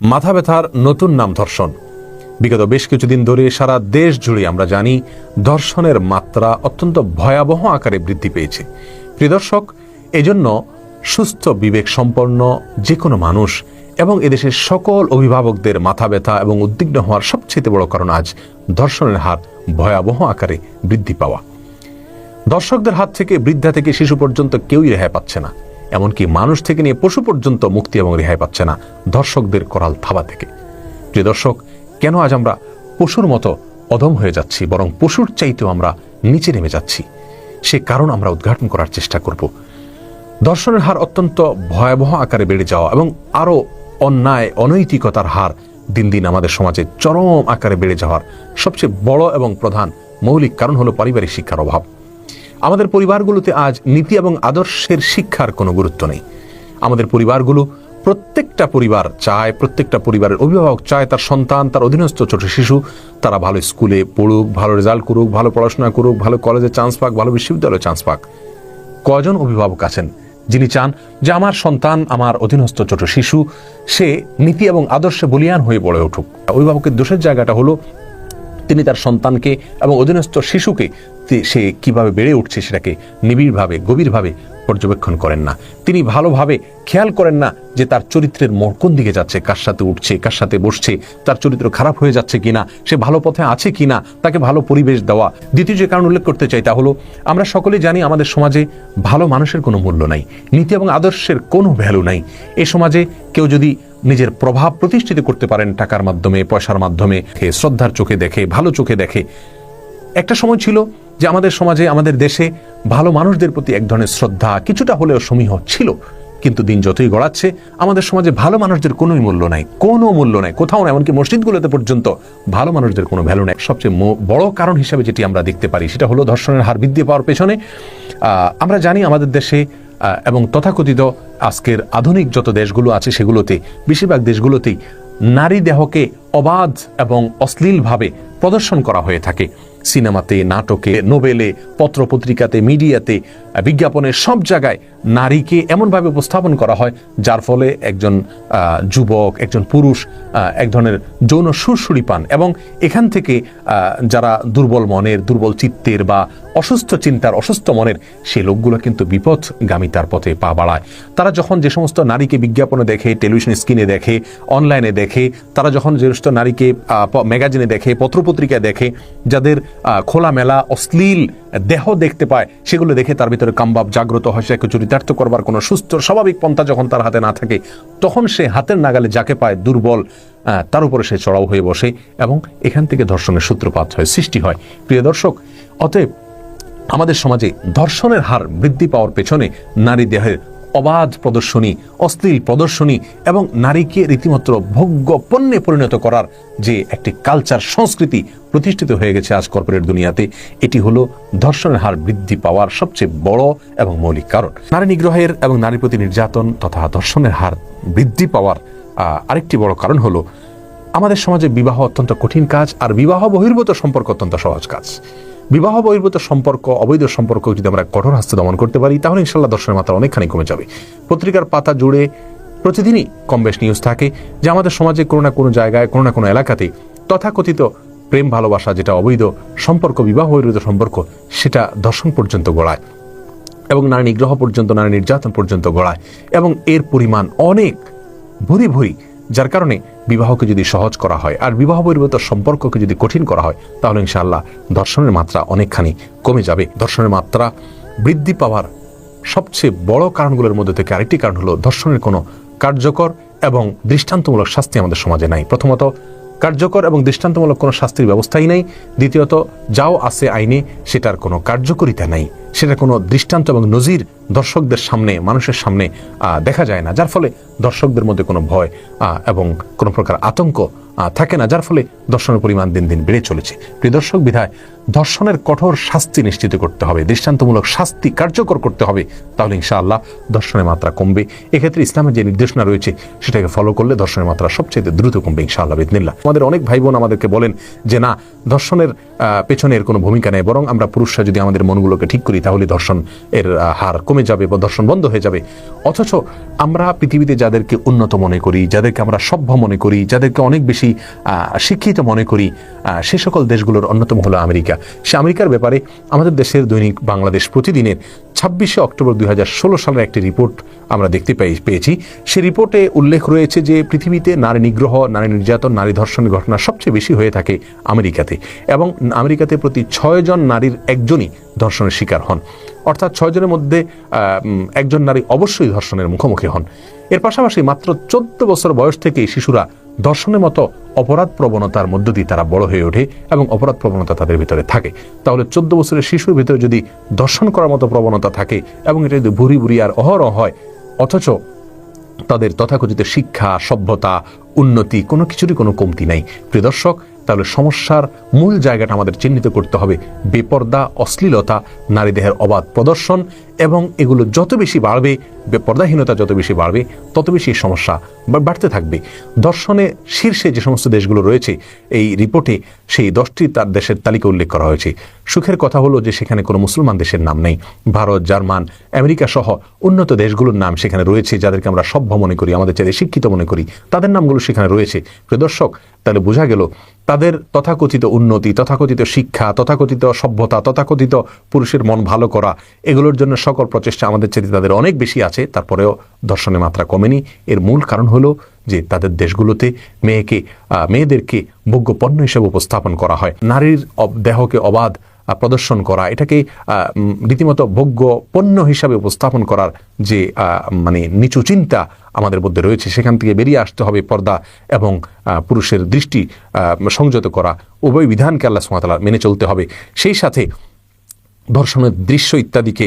মাথা ব্যথার নতুন নাম ধর্ষণ। বিগত বেশ কিছুদিন ধরে সারা দেশ জুড়ে আমরা জানি, ধর্ষণের মাত্রা অত্যন্ত ভয়াবহ আকারে বৃদ্ধি পেয়েছে। প্রিয় দর্শক, এজন্য সুস্থ বিবেক সম্পন্ন যে কোনো মানুষ এবং এদেশের সকল অভিভাবকদের মাথা ব্যথা এবং উদ্বিগ্ন হওয়ার সবচেয়ে বড় কারণ আজ ধর্ষণের হার ভয়াবহ আকারে বৃদ্ধি পাওয়া। দর্শকদের হাত থেকে, বৃদ্ধা থেকে শিশু পর্যন্ত কেউই রেহাই পাচ্ছে না। এমনকি মানুষ থেকে নিয়ে পশু পর্যন্ত মুক্তি এবং রেহাই পাচ্ছে না দর্শকদের করাল থাবা থেকে। প্রিয় দর্শক, কেন আজ আমরা পশুর মতো অধম হয়ে যাচ্ছি, বরং পশুর চাইতেও আমরা নিচে নেমে যাচ্ছি? সে কারণ আমরা উদ্ঘাটন করার চেষ্টা করব। দর্শনের হার অত্যন্ত ভয়াবহ আকারে বেড়ে যাওয়া এবং আরও অন্যায়, অনৈতিকতার হার দিন দিন আমাদের সমাজে চরম আকারে বেড়ে যাওয়ার সবচেয়ে বড় এবং প্রধান মৌলিক কারণ হলো পারিবারিক শিক্ষার অভাব। আমাদের পরিবারগুলোতে আজ নীতি এবং আদর্শের শিক্ষার কোনো গুরুত্ব নেই। আমাদের পরিবারগুলো প্রত্যেকটা পরিবার চায়, প্রত্যেকটা পরিবারের অভিভাবক চায়, তার সন্তান, তার অধীনস্থ ছোট শিশু, তারা ভালো স্কুলে পড়ুক, ভালো রেজাল্ট করুক, ভালো পড়াশোনা করুক, ভালো কলেজে চান্স পাক, ভালো বিশ্ববিদ্যালয়ে চান্স পাক। কজন অভিভাবক আছেন যিনি চান যে আমার সন্তান, আমার অধীনস্থ ছোট শিশু, সে নীতি এবং আদর্শে বলিয়ান হয়ে গড়ে উঠুক। অভিভাবকের দোষের জায়গাটা হলো তিনি তার সন্তানকে এবং অধীনস্থ শিশুকে সে কীভাবে বেড়ে উঠছে সেটাকে নিবিড়ভাবে গভীরভাবে পর্যবেক্ষণ করেন না। তিনি ভালোভাবে খেয়াল করেন না যে তার চরিত্রের মোড় কোন দিকে যাচ্ছে, কার সাথে উঠছে, কার সাথে বসছে, তার চরিত্র খারাপ হয়ে যাচ্ছে কিনা, সে ভালো পথে আছে কিনা, তাকে ভালো পরিবেশ দেওয়া। দ্বিতীয় যে কারণ উল্লেখ করতে চাই তা হলো, আমরা সকলে জানি আমাদের সমাজে ভালো মানুষের কোনো মূল্য নাই, নীতি এবং আদর্শের কোনো ভ্যালু নাই। এ সমাজে কেউ যদি নিজের প্রভাব প্রতিষ্ঠিত করতে পারেন টাকার মাধ্যমে, পয়সার মাধ্যমে শ্রদ্ধার চোখে দেখে, ভালো চোখে দেখে। একটা সময় ছিল যে আমাদের সমাজে, আমাদের দেশে ভালো মানুষদের প্রতি এক ধরনের শ্রদ্ধা কিছুটা হলেও সমীহ ছিল। কিন্তু দিন যতই গড়াচ্ছে, আমাদের সমাজে ভালো মানুষদের কোনোই মূল্য নাই। কোনো মূল্য নাই। কোথাও না, এমনকি মসজিদগুলোতে পর্যন্ত ভালো মানুষদের কোনো ভ্যালু নেই। সবচেয়ে বড় কারণ হিসেবে যেটি আমরা দেখতে পারি, সেটা হলো ধর্ষণের হার বৃদ্ধি পাওয়ার পেছনে। আমরা জানি আমাদের দেশে এবং তথাকথিত আজকের আধুনিক যত দেশগুলো আছে, সেগুলোতে, বেশিরভাগ দেশগুলোতেই নারী দেহকে অবাধ এবং অশ্লীলভাবে প্রদর্শন করা হয়ে থাকে। সিনেমাতে নাটকে নোবেলে পত্রপত্রিকাতে মিডিয়াতে আহ, বিজ্ঞাপনে সব জায়গায় নারীকে এমনভাবে উপস্থাপন করা হয় যার ফলে একজন যুবক একজন পুরুষ এক ধরনের যৌন সুরসুরি পান এবং এখান থেকে যারা দুর্বল মনের দুর্বল চিত্তের বা অসুস্থ চিন্তার অসুস্থ মনের সেই লোকগুলো কিন্তু বিপদগামিতার পথে পা বাড়ায়। তারা যখন যে সমস্ত নারীকে বিজ্ঞাপনে দেখে টেলিভিশন স্ক্রিনে দেখে অনলাইনে দেখে তারা যখন যে সমস্ত নারীকে ম্যাগাজিনে দেখে পত্রপত্রিকায় দেখে যাদের খোলামেলা অশ্লীল দেহ দেখতে পায় সেগুলো দেখে তার ভিতরে কামবাব জাগ্রত হয় সেকে চরিতার্থ করবার কোনো সুস্থ স্বাভাবিক পন্থা যখন তার হাতে না থাকে, তখন সে হাতের নাগালে যাকে পায় দুর্বল তার উপরে সে চড়াও হয়ে বসে এবং এখান থেকে ধর্ষণের সূত্রপাত হয়, সৃষ্টি হয়। প্রিয় দর্শক, অতএব আমাদের সমাজে ধর্ষণের হার বৃদ্ধি পাওয়ার পেছনে নারী দেহের অবাধ প্রদর্শনী, অশ্লীল প্রদর্শনী এবং নারীকে রীতিমাত্র ভোগ্য পণ্যে পরিণত করার যে একটি কালচার সংস্কৃতি প্রতিষ্ঠিত হয়ে গেছে আজ কর্পোরেট দুনিয়াতে, এটি হলো ধর্ষণের হার বৃদ্ধি পাওয়ার সবচেয়ে বড় এবং মৌলিক কারণ। নারী নিগ্রহের এবং নারীর প্রতি নির্যাতন তথা ধর্ষণের হার বৃদ্ধি পাওয়ার আরেকটি বড় কারণ হলো আমাদের সমাজে বিবাহ অত্যন্ত কঠিন কাজ আর বিবাহ বহির্ভূত সম্পর্ক অত্যন্ত সহজ কাজ। বিবাহ বহির্ভূত সম্পর্ক, অবৈধ সম্পর্ক যদি আমরা কঠোর হাস্তে দমন করতে পারি, তাহলে ইনশাল্লাহ দর্শনের মাত্রা অনেকখানি কমে যাবে। পত্রিকার পাতা জুড়ে প্রতিদিনই কম বেশ নিউজ থাকে, যে আমাদের সমাজে কোনো না কোনো জায়গায়, কোনো না কোনো এলাকাতে তথাকথিত প্রেম, ভালোবাসা, যেটা অবৈধ সম্পর্ক বিবাহ বহির্ভূত সম্পর্ক, সেটা দর্শন পর্যন্ত গড়ায় এবং নারী নিগ্রহ পর্যন্ত, নারী নির্যাতন পর্যন্ত গড়ায় এবং এর পরিমাণ অনেক ভরি ভরি, যার কারণে বিবাহকে যদি সহজ করা হয় আর বিবাহ বহির্ভূত সম্পর্ককে যদি কঠিন করা হয়, তাহলে ইনশাআল্লাহ দর্শনের মাত্রা অনেকখানি কমে যাবে। দর্শনের মাত্রা বৃদ্ধি পাওয়ার সবচেয়ে বড় কারণগুলোর মধ্যে থেকে আরেকটি কারণ হলো ধর্ষণের কোনো কার্যকর এবং দৃষ্টান্তমূলক শাস্তি আমাদের সমাজে নাই। প্রথমত, কার্যকর এবং দৃষ্টান্তমূলক কোনো শাস্তির ব্যবস্থাই নেই। দ্বিতীয়ত, যাও আছে আইনে, সেটার কোনো কার্যকরিতা নাই। সেটা কোনো দৃষ্টান্ত এবং নজির দর্শকদের সামনে মানুষের সামনে দেখা যায় না। যার ফলে দর্শকদের মধ্যে কোনো ভয় এবং কোনো প্রকার আতঙ্ক থাকে না যার ফলে দর্শনের পরিমাণ দিন দিন বেড়ে চলেছে। প্রিয় দর্শক বিধায় দর্শনের কঠোর শাস্তি নিশ্চিত করতে হবে দৃষ্টান্তমূলক শাস্তি কার্যকর করতে হবে। তাহলে ইনশাআল্লাহ দর্শনের মাত্রা কমবে। এক্ষেত্রে ইসলামের যে নির্দেশনা রয়েছে সেটাকে ফলো করলে দর্শনের মাত্রা সবচেয়ে দ্রুত কমবে ইনশাআল্লাহ বিদিনিল্লাহ আমাদের অনেক ভাই বোন আমাদেরকে বলেন যে না দর্শনের আহ, পেছনে এর কোনো ভূমিকা নেই বরং আমরা পুরুষরা যদি আমাদের মনগুলোকে ঠিক করি তাহলে ধর্ষণ এর হার কমে কমে যাবে বা দর্শন বন্ধ হয়ে যাবে। অথচ আমরা পৃথিবীতে যাদেরকে উন্নত মনে করি, যাদেরকে আমরা সভ্য মনে করি, যাদেরকে অনেক বেশি শিক্ষিত মনে করি সে সকল দেশগুলোর অন্যতম হলো আমেরিকা। সে আমেরিকার ব্যাপারে আমাদের দেশের দৈনিক বাংলাদেশ প্রতিদিনের ছাব্বিশে অক্টোবর দুই হাজার ষোলো সালের একটি রিপোর্ট আমরা দেখতে পেয়ে- পেয়েছি। সে রিপোর্টে উল্লেখ রয়েছে যে পৃথিবীতে নারী নিগ্রহ, নারী নির্যাতন, নারী ধর্ষণের ঘটনা সবচেয়ে বেশি হয়ে থাকে আমেরিকাতে এবং আমেরিকাতে প্রতি ছয়জন নারীর একজনই ধর্ষণের শিকার হন। অর্থাৎ ছয়জনের মধ্যে একজন নারী অবশ্যই ধর্ষণের মুখোমুখি হন। এর পাশাপাশি মাত্র চোদ্দ বছর বয়স থেকেই শিশুরা ধর্ষণের মতো অপরাধ প্রবণতার মধ্য দিয়ে তারা বড় হয়ে ওঠে এবং অপরাধ প্রবণতা তাদের ভিতরে থাকে। তাহলে চোদ্দ বছরের শিশুর ভিতরে যদি দর্শন করার মতো প্রবণতা থাকে এবং এটা যদি ভুরি ভুরি আর অহরহ হয়, অথচ তাদের তথাকথিত শিক্ষা, সভ্যতা, উন্নতি কোনো কিছুরই কোনো কমতি নাই। প্রিয় দর্শক তাহলে সমস্যার মূল জায়গাটা আমাদের চিহ্নিত করতে হবে। বেপর্দা, অশ্লীলতা নারী দেহের অবাধ প্রদর্শন এবং এগুলো যত বেশি বাড়বে, বেপর্দাহীনতা যত বেশি বাড়বে, তত বেশি সমস্যা বাড়তে থাকবে। দর্শনে শীর্ষে যে সমস্ত দেশগুলো রয়েছে, এই রিপোর্টে সেই দশটি তার দেশের তালিকা উল্লেখ করা হয়েছে। সুখের কথা হলো যে সেখানে কোনো মুসলমান দেশের নাম নেই। ভারত, জার্মান, আমেরিকা সহ উন্নত দেশগুলোর নাম সেখানে রয়েছে, যাদেরকে আমরা সভ্য মনে করি, আমাদের চাইতে শিক্ষিত মনে করি। তাদের নামগুলো সেখানে রয়েছে। প্রিয় দর্শক, তাহলে বোঝা গেল তাদের তথাকথিত উন্নতি, তথাকথিত শিক্ষা, তথাকথিত সভ্যতা, তথাকথিত পুরুষের মন ভালো করা, এগুলোর জন্য সকল প্রচেষ্টা আমাদের চেয়ে তাদের অনেক বেশি আছে। তারপরেও দর্শনে মাত্রা কমেনি। এর মূল কারণ হলো যে তাদের দেশগুলোতে মেয়েকে মেয়েদেরকে ভোগ্য পণ্য হিসেবে উপস্থাপন করা হয়। নারীর দেহকে অবাধ প্রদর্শন করা, এটাকে রীতিমতো ভোগ্য পণ্য হিসাবে উপস্থাপন করার যে মানে নিচু চিন্তা আমাদের মধ্যে রয়েছে, সেখান থেকে বেরিয়ে আসতে হবে পর্দা এবং পুরুষের দৃষ্টি সংযত করা। উভয় বিধানকে আল্লাহ সুমাতালা মেনে চলতে হবে। সেই সাথে ধর্ষণের দৃশ্য ইত্যাদিকে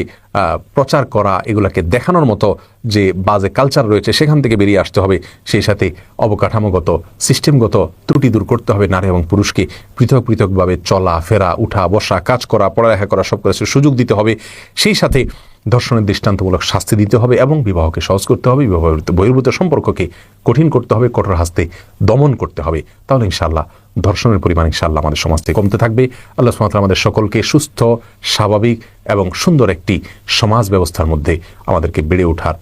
প্রচার করা, এগুলাকে দেখানোর মতো যে বাজে কালচার রয়েছে, সেখান থেকে বেরিয়ে আসতে হবে। সেই সাথে অবকাঠামোগত সিস্টেমগত ত্রুটি দূর করতে হবে নারী এবং পুরুষকে। পৃথক পৃথকভাবে চলা, ফেরা, উঠা, বসা, কাজ করা, পড়ালেখা করা, সব কিছুর সুযোগ দিতে হবে। সেই সাথে ধর্ষণের দৃষ্টান্তমূলক শাস্তি দিতে হবে এবং বিবাহকে সহজ করতে হবে। বিবাহ বহির্ভূত সম্পর্ককে কঠিন করতে হবে, কঠোর হাসতে দমন করতে হবে। তাহলে ইনশাআল্লাহ ধর্ষণের পরিমাণ ইনশাআল্লাহ আমাদের সমাজ থেকে কমতে থাকবে। আল্লাহ সুমাত আমাদের সকলকে সুস্থ, স্বাভাবিক এবং সুন্দর একটি সমাজ ব্যবস্থার মধ্যে আমাদেরকে বেড়ে ওঠার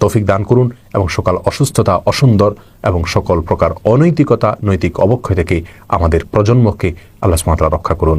তফিক দান করুন এবং সকাল অসুস্থতা অসুন্দর এবং সকল প্রকার অনৈতিকতা, নৈতিক অবক্ষয় থেকে আমাদের প্রজন্মকে আল্লাহ সুমাত্রা রক্ষা করুন।